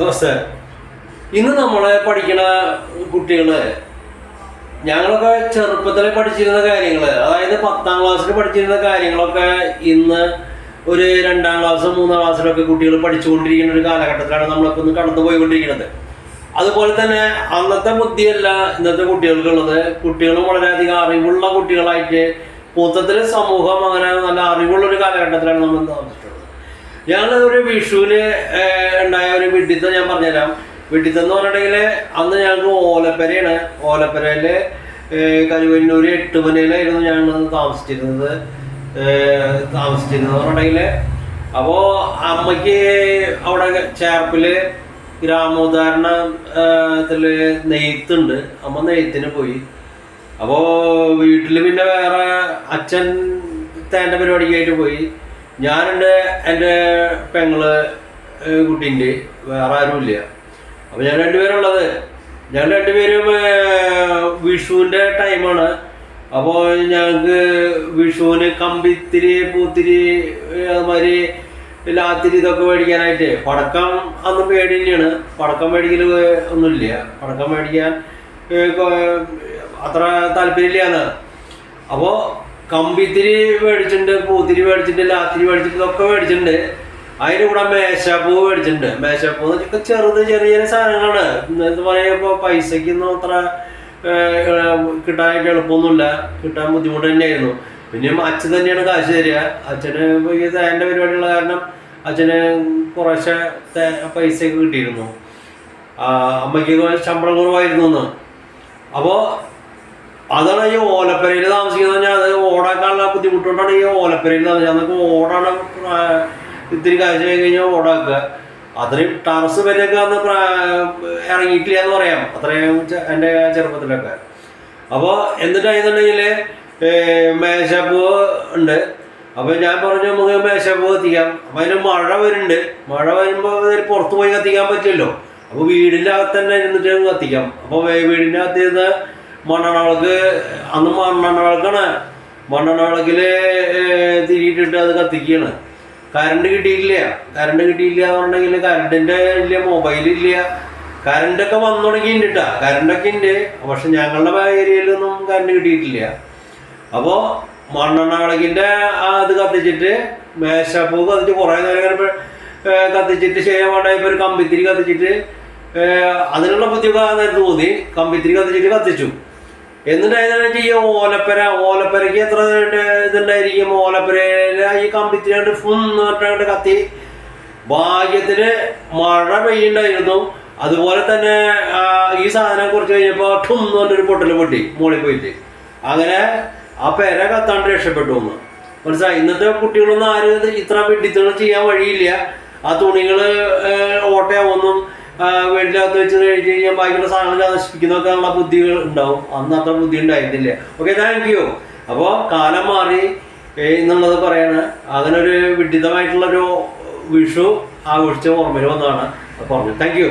നമസ്തേ ഇന്ന് നമ്മളെ പഠിക്കണ കുട്ടികൾ ഞങ്ങളൊക്കെ ചെറുപ്പത്തിൽ പഠിച്ചിരുന്ന കാര്യങ്ങൾ അതായത് പത്താം ക്ലാസ്സിൽ പഠിച്ചിരുന്ന കാര്യങ്ങളൊക്കെ ഇന്ന് ഒരു രണ്ടാം ക്ലാസ്സും മൂന്നാം ക്ലാസ്സിലൊക്കെ കുട്ടികൾ പഠിച്ചുകൊണ്ടിരിക്കുന്ന ഒരു കാലഘട്ടത്തിലാണ് നമ്മളൊക്കെ ഒന്ന് കടന്നു പോയിക്കൊണ്ടിരിക്കുന്നത്. അതുപോലെ തന്നെ അന്നത്തെ ബുദ്ധിയല്ല ഇന്നത്തെ കുട്ടികൾക്കുള്ളത്. കുട്ടികൾ വളരെയധികം അറിവുള്ള കുട്ടികളായിട്ട് മൊത്തത്തിൽ സമൂഹം അങ്ങനെ നല്ല അറിവുള്ള ഒരു കാലഘട്ടത്തിലാണ് നമ്മൾ താമസിച്ചിട്ടുള്ളത് ഞങ്ങൾ ഒരു വിഷുവിന് ഉണ്ടായ ഒരു വിഡിത്തം ഞാൻ പറഞ്ഞുതരാം. വിഡിത്തം എന്ന് പറഞ്ഞിട്ടുണ്ടെങ്കിൽ അന്ന് ഞങ്ങൾക്ക് ഓലപ്പരയാണ്. ഓലപ്പരയിൽ കരുവന്നൂര് എട്ട് മണിയിലായിരുന്നു ഞങ്ങൾ താമസിച്ചിരുന്നത്. താമസിച്ചിരുന്നത് പറഞ്ഞിട്ടുണ്ടെങ്കിൽ. അപ്പോൾ അമ്മയ്ക്ക് അവിടെ ചേർപ്പിൽ ഗ്രാമോദ്ധാരണ ഇതിൽ നെയ്ത്തുണ്ട്. അമ്മ നെയ്ത്തിന് പോയി. അപ്പോൾ വീട്ടിൽ പിന്നെ വേറെ അച്ഛൻ തേന്റെ പരിപാടിക്കായിട്ട് പോയി. ഞാനുണ്ട് എന്റെ പെങ്ങൾ കുട്ടീന്റെ വേറെ ആരുമില്ല. അപ്പോൾ ഞാൻ രണ്ടുപേരുള്ളത് ഞാൻ രണ്ടുപേരും വിഷുവിന്റെ ടൈമാണ് അപ്പോൾ ഞങ്ങൾക്ക് വിഷുവിന് കമ്പിത്തിരി പൂത്തിരി അതുമാതിരി ലാത്തിരി ഇതൊക്കെ മേടിക്കാനായിട്ട്. പടക്കം അന്ന് പേടി തന്നെയാണ്. പടക്കം മേടിക്കൽ ഒന്നുമില്ല. പടക്കം മേടിക്കാൻ അത്ര താല്പര്യമില്ലാന്ന് അപ്പോൾ കമ്പിത്തിരി മേടിച്ചിട്ടുണ്ട് പൂത്തിരി മേടിച്ചിട്ടുണ്ട് ലാത്തിരി മേടിച്ചിട്ടുണ്ട് ഒക്കെ മേടിച്ചിട്ടുണ്ട്. അതിന്റെ കൂടെ മേശപ്പൂ മേടിച്ചിട്ടുണ്ട്. മേശപ്പൂ എന്ന് വെച്ചാൽ ചെറുത് ചെറിയ ചെറിയ സാധനങ്ങളാണ്. എന്ന് പറയുമ്പോൾ പൈസയ്ക്കൊന്നും അത്ര കിട്ടാനായിട്ട് എളുപ്പമൊന്നുമില്ല. കിട്ടാൻ ബുദ്ധിമുട്ട് തന്നെയായിരുന്നു. പിന്നെ അച്ഛൻ തന്നെയാണ് കാശ് തരിക. അച്ഛന് ഈ തേന്റെ പരിപാടിയുള്ള കാരണം അച്ഛന് കുറേശ്ശെ പൈസയൊക്കെ കിട്ടിയിരുന്നു. അമ്മയ്ക്ക് ശമ്പളം കുറവായിരുന്നു എന്ന് അപ്പോൾ അതാണ് ഈ ഓലപ്പരയിൽ ഓടാക്കാനുള്ള ബുദ്ധിമുട്ടുകൊണ്ടാണ് ഈ ഓലപ്പരയിൽ താമസിക്കുന്നത് അന്നൊക്കെ ഓടാണ് ആ, ഇത്തിരി കാഴ്ച കഴിഞ്ഞാൽ ഓടാക്കുക. അത്രയും ടറസ് വരെയൊക്കെ അന്ന് ഇറങ്ങിയിട്ടില്ല എന്ന് പറയാം. അത്രയും എന്റെ ചെറുപ്പത്തിലൊക്കെ. അപ്പോൾ എന്നിട്ടായിരുന്നുണ്ടെങ്കിൽ മേശപ്പൂ ഉണ്ട്. അപ്പോൾ ഞാൻ പറഞ്ഞു നമുക്ക് മേശപ്പൂ കത്തിക്കാം. അപ്പോൾ അതിന് മഴ വരുന്നുണ്ട്. മഴ വരുമ്പോൾ അതിൽ പുറത്ത് പോയി കത്തിക്കാൻ പറ്റില്ലല്ലോ. അപ്പോൾ വീടിന്റെ അകത്ത് തന്നെ ഇരുന്നിട്ട് കത്തിക്കാം. അപ്പോൾ വീടിന്റെ അകത്ത് ഇരുന്ന് മണ്ണെണ്ണ അന്ന് മണ്ണെണ്ണ വിളക്കാണ് മണ്ണെണ്ണ തിരിയിട്ടിട്ട് അത് കത്തിക്കുകയാണ് കറണ്ട് കിട്ടിയില്ല കറണ്ട് കിട്ടിയില്ല എന്നുണ്ടെങ്കിൽ കറണ്ടിന്റെ ഇല്ല മൊബൈലില്ല കറണ്ടൊക്കെ വന്നു തുടങ്ങി കേട്ടോ കറണ്ടൊക്കെ ഉണ്ട്. പക്ഷെ ഞങ്ങളുടെ ഏരിയയിലൊന്നും കറണ്ട് കിട്ടിയിട്ടില്ല. അപ്പോൾ മണ്ണെണ്ണ ആ ഇത് കത്തിച്ചിട്ട് മേശപ്പൂ കത്തിച്ച് കുറേ നേരം കത്തിച്ചിട്ട് വേണ്ട ഇപ്പോൾ ഒരു കമ്പിത്തിരി കത്തിച്ചിട്ട് അതിനുള്ള ബുദ്ധിമുട്ട് ആ നേരത്ത് തോന്നി. കമ്പിത്തിരി കത്തിച്ചിട്ട് കത്തിച്ചു. എന്നിട്ട് ഈ ഓലപ്പര ഓലപ്പരയ്ക്ക് എത്ര ഇത് ഇതുണ്ടായിരിക്കും? ഓലപ്പര ഈ കമ്പിത്തിനായിട്ട് ഫുൾ ഫുന്ന് പറഞ്ഞിട്ട് കത്തി. ഭാഗ്യത്തിന് മഴ പെയ്യുണ്ടായിരുന്നു അതുപോലെ തന്നെ ഈ സാധനം കുറച്ച് കഴിഞ്ഞപ്പോൾ ഠും എന്ന് പറഞ്ഞൊരു പൊട്ടൽ പൊട്ടി മുകളിൽ പോയിട്ട്. അങ്ങനെ ആ പെര കത്താണ്ട് രക്ഷപ്പെട്ടു എന്ന് മനസ്സിലായി? ഇന്നത്തെ കുട്ടികളൊന്നും ആരും ഇത് ഇത്ര വെട്ടിത്തങ്ങൾ ചെയ്യാൻ വഴിയില്ല. ആ തുണികൾ ഓട്ടയാവൊന്നും. വീട്ടിനകത്ത് വെച്ച് കഴിഞ്ഞ് കഴിഞ്ഞാൽ ബാക്കിയുള്ള സാധനങ്ങൾ നശിപ്പിക്കുന്നതൊക്കെ ബുദ്ധികൾ ഉണ്ടാവും. അന്ന് അത്ര ബുദ്ധി ഉണ്ടായിരുന്നില്ല. ഓക്കെ താങ്ക് യു അപ്പോൾ കാലം മാറി. എന്നുള്ളത് പറയാണ്. അങ്ങനെ ഒരു വിഡിതമായിട്ടുള്ളൊരു വിഷു ആഘോഷിച്ച ഓർമ്മയിൽ വന്നതാണ്. പറഞ്ഞു. Thank you